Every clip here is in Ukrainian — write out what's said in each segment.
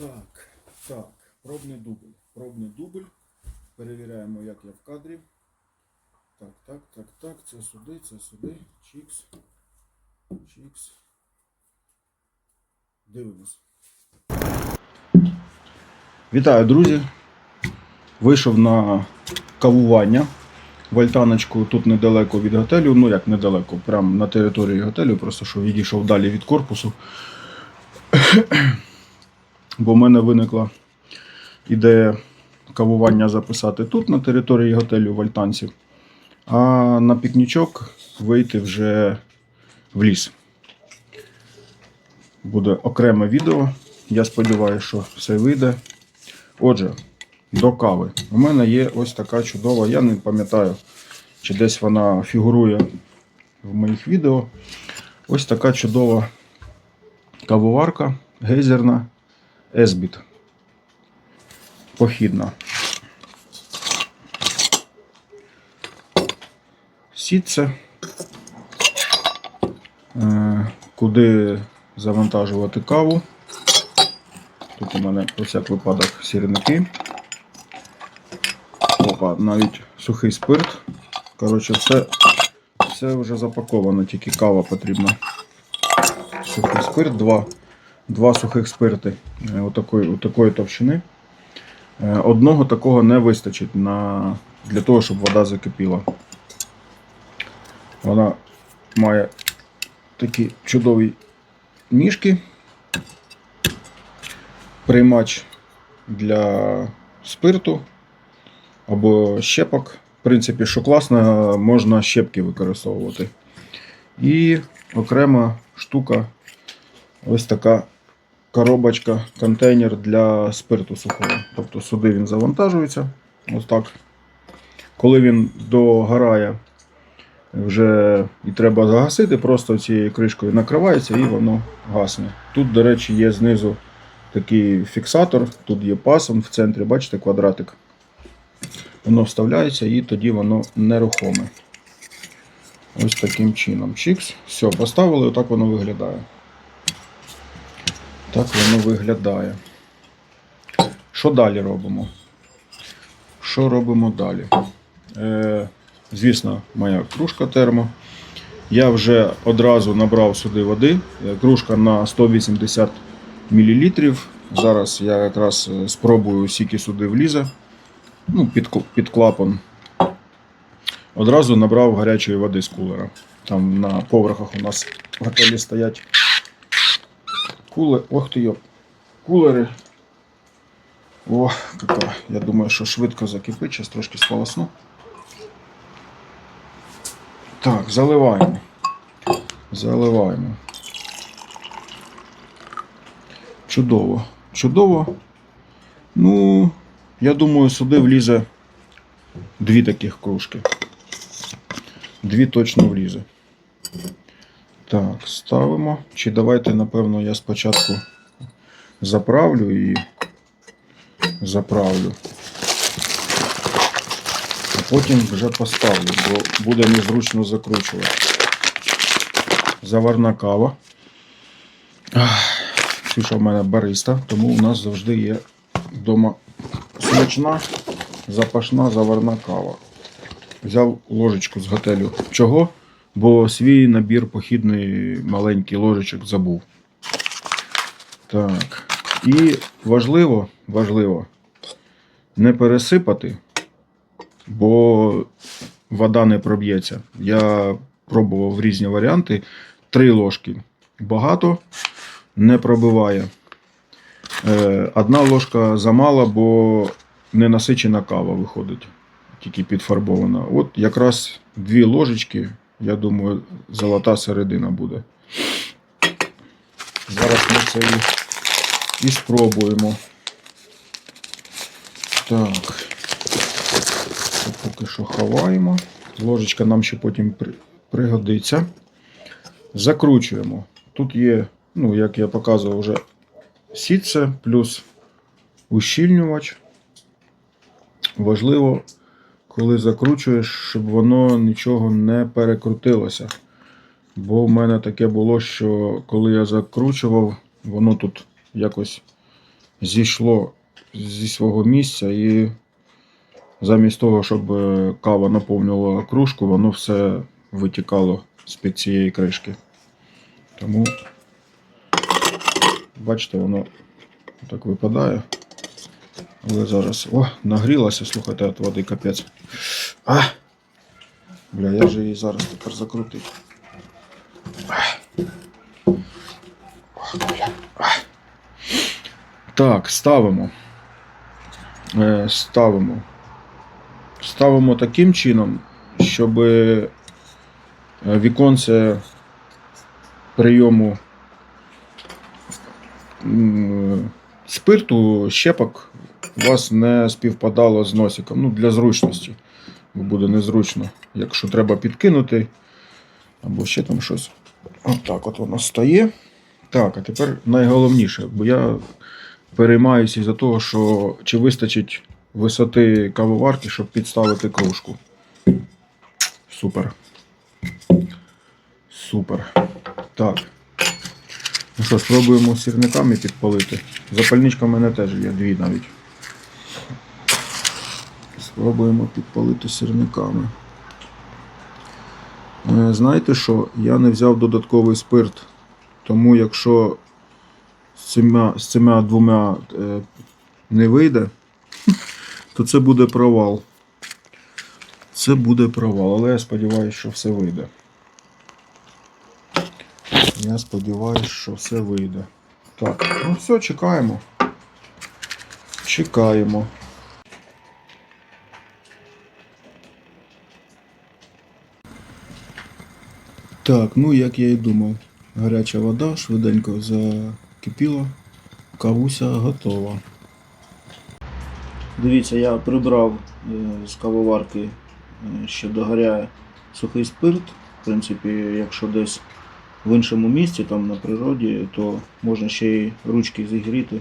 Так, так, пробний дубль. Пробний дубль. Перевіряємо, як я в кадрі. Так, так, так, так. Це сюди, це сюди. Чікс. Чікс. Дивимось. Вітаю, друзі. Вийшов на кавування. В альтаночку тут недалеко від готелю. Ну як недалеко, прямо на території готелю, просто що відійшов далі від корпусу. Бо в мене виникла ідея кавування записати тут, на території готелю в Альтанці, а на пікнічок вийти вже в ліс. Буде окреме відео. Я сподіваюся, що все вийде. Отже, до кави. У мене є ось така чудова, я не пам'ятаю, чи десь вона фігурує в моїх відео. Ось така чудова кавоварка гейзерна Есбіт. Похідна. Сітце. Е, Куди завантажувати каву. Тут у мене про всяк випадок сірники. Опа, навіть сухий спирт. Коротше, все, все вже запаковано, тільки кава потрібна. Сухий спирт, два, два сухих спирти е, отакої, отакої товщини. Е, Одного такого не вистачить на, для того, щоб вода закипіла. Вона має такі чудові ніжки. Приймач для спирту або щепок. В принципі, що класно, можна щепки використовувати. І окрема штука ось така коробочка, контейнер для спирту сухого. Тобто сюди він завантажується. Ось так. Коли він догорає, вже і треба загасити, просто цією кришкою накривається і воно гасне. Тут, до речі, є знизу такий фіксатор, тут є пасом в центрі, бачите, квадратик. Воно вставляється і тоді воно нерухоме. Ось таким чином. Чікс. Все, поставили, отак воно виглядає. Так воно виглядає. Що далі робимо? Що робимо далі? Е, звісно, моя кружка термо. Я вже одразу набрав сюди води. Е, Кружка на 180 мл. Зараз я якраз е, спробую скільки сюди влізе. Ну, під, під клапан. Одразу набрав гарячої води з кулера. Там на поверхах у нас готелі стоять кулери. Ох ти йоп. Кулери. О, яка. Я думаю, що швидко закипить, зараз трошки сполосну. Так, заливаємо. Заливаємо. Чудово. Чудово. Ну, я думаю, сюди влізе дві таких кружки. Дві точно влізе. Так, ставимо. Чи давайте, напевно, я спочатку заправлю і заправлю. А потім вже поставлю, бо буде незручно закручувати. Заварна кава. Ксюша в мене бариста, тому у нас завжди є вдома смачна, запашна заварна кава. Взяв ложечку з готелю. Чого? Бо свій набір похідний маленький ложечок забув. Так. І важливо, важливо не пересипати, бо вода не проб'ється. Я пробував різні варіанти. Три ложки багато, не пробиває. Е, Одна ложка замала, бо ненасичена кава виходить, тільки підфарбована. От якраз дві ложечки, я думаю, золота середина буде. Зараз ми це і, і спробуємо. Так. Це поки що ховаємо. Ложечка нам ще потім при- пригодиться. Закручуємо. Тут є, ну, як я показував вже сітце плюс ущільнювач. Важливо, коли закручуєш, щоб воно нічого не перекрутилося. Бо в мене таке було, що коли я закручував, воно тут якось зійшло зі свого місця і замість того, щоб е, кава наповнювала кружку, воно все витікало з-під цієї кришки. Тому, бачите, воно так випадає. Але зараз. О, нагрілася, слухайте, від води капець. А! Бля, я же її зараз тепер закрутив. Так, ставимо. Е, ставимо. Ставимо таким чином, щоб е, віконце прийому спирту щепок у вас не співпадало з носиком. Ну, для зручності. Бо буде незручно, якщо треба підкинути або ще там щось. Отак от воно стає. Так, а тепер найголовніше, бо я переймаюся із-за того, що чи вистачить висоти кавоварки, щоб підставити кружку. Супер. Супер. Так. Ну що, спробуємо сірниками підпалити. Запальничка в мене теж є, дві навіть. Спробуємо підпалити сірниками. Е, Знаєте що? Я не взяв додатковий спирт. Тому якщо з цими, з цими двома е, не вийде, то це буде провал. Це буде провал, але я сподіваюся, що все вийде. Я сподіваюся, що все вийде. Так, ну все, чекаємо. Чекаємо. Так, ну як я і думав, гаряча вода швиденько закипіла, кавуся готова. Дивіться, я прибрав е, з кавоварки, ще догоряє сухий спирт. В принципі, якщо десь в іншому місці, там на природі, то можна ще й ручки зігріти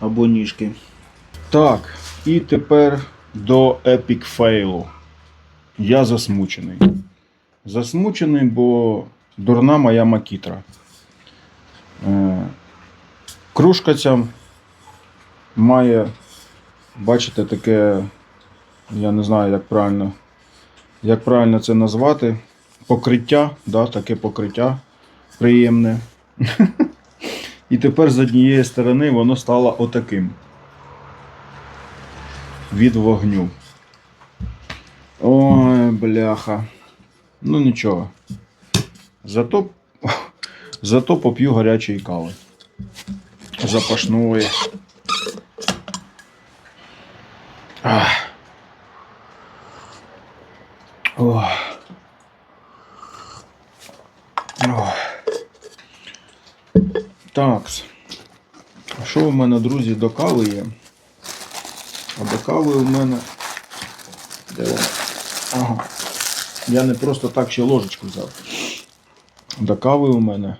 або ніжки. Так, і тепер до епік фейлу. Я засмучений. Засмучений, бо дурна моя макітра. Е, кружка ця має, бачите, таке, я не знаю, як правильно, як правильно це назвати. Покриття, да, таке покриття приємне. І тепер з однієї сторони воно стало отаким. Від вогню. Ой, бляха. Ну нічого. Зато, зато поп'ю гарячої кави. Запашної. Ах. Ох. Так. Що у мене, друзі, до кави є? А до кави у мене. Де? Ага. Я не просто так ще ложечку взяв. До кави у мене.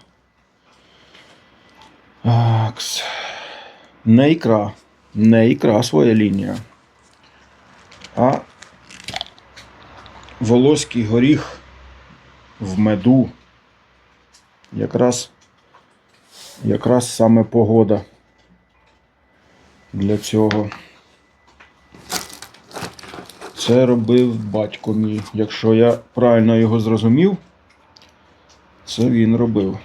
Акс. Не ікра. Не ікра своя лінія. А волоський горіх в меду. Якраз, якраз саме погода для цього. Це робив батько мій. Якщо я правильно його зрозумів, це він робив.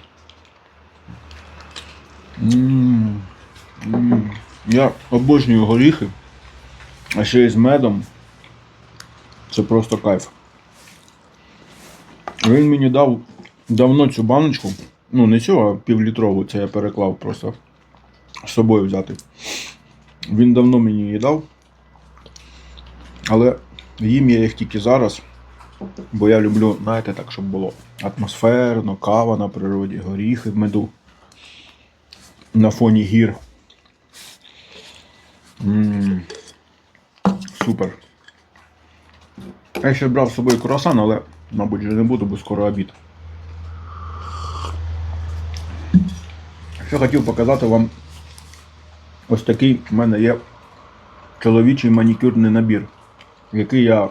М, м. Я обожнюю горіхи, а ще й з медом. Це просто кайф. Він мені дав давно цю баночку. Ну, не цю, а півлітрову, це я переклав просто з собою взяти. Він давно мені її дав. Але їм я їх тільки зараз. Бо я люблю, знаєте, так, щоб було атмосферно, кава на природі, горіхи в меду. На фоні гір. м Супер. Я ще брав з собою круасан, але, мабуть, вже не буду, бо скоро обід. Ще хотів показати вам ось такий в мене є чоловічий манікюрний набір, який я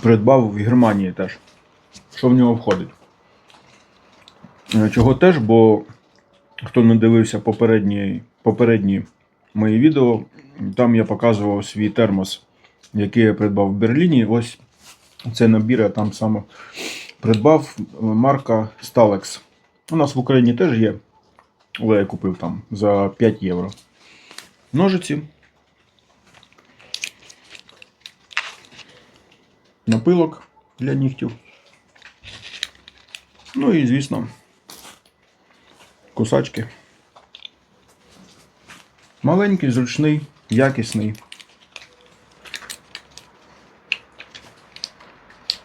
придбав в Германії теж. Що в нього входить? Е, Чого теж, бо хто не дивився попередній попередні мої відео. Там я показував свій термос, який я придбав в Берліні. Ось цей набір я там саме придбав марка Stalex. У нас в Україні теж є, але я купив там за 5 євро. Ножиці. Напилок для нігтів. Ну і, звісно, кусачки. Маленький, зручний, якісний.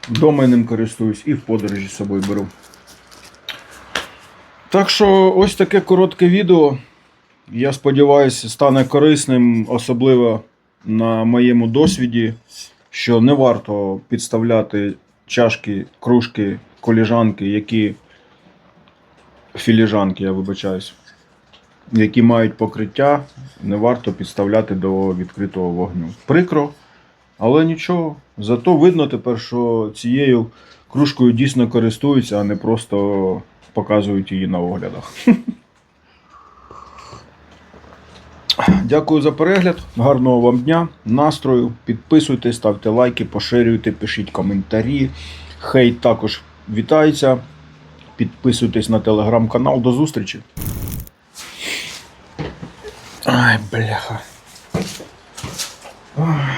Дома я ним користуюсь і в подорожі з собою беру. Так що ось таке коротке відео. Я сподіваюся, стане корисним, особливо на моєму досвіді, що не варто підставляти чашки, кружки, коліжанки, які філіжанки, я вибачаюсь, які мають покриття, не варто підставляти до відкритого вогню. Прикро, але нічого. Зато видно тепер, що цією кружкою дійсно користуються, а не просто показують її на оглядах. Дякую за перегляд. Гарного вам дня, настрою. Підписуйтесь, ставте лайки, поширюйте, пишіть коментарі. Хейт також вітається. Підписуйтесь на телеграм-канал. До зустрічі. Ай, бляха. Ай.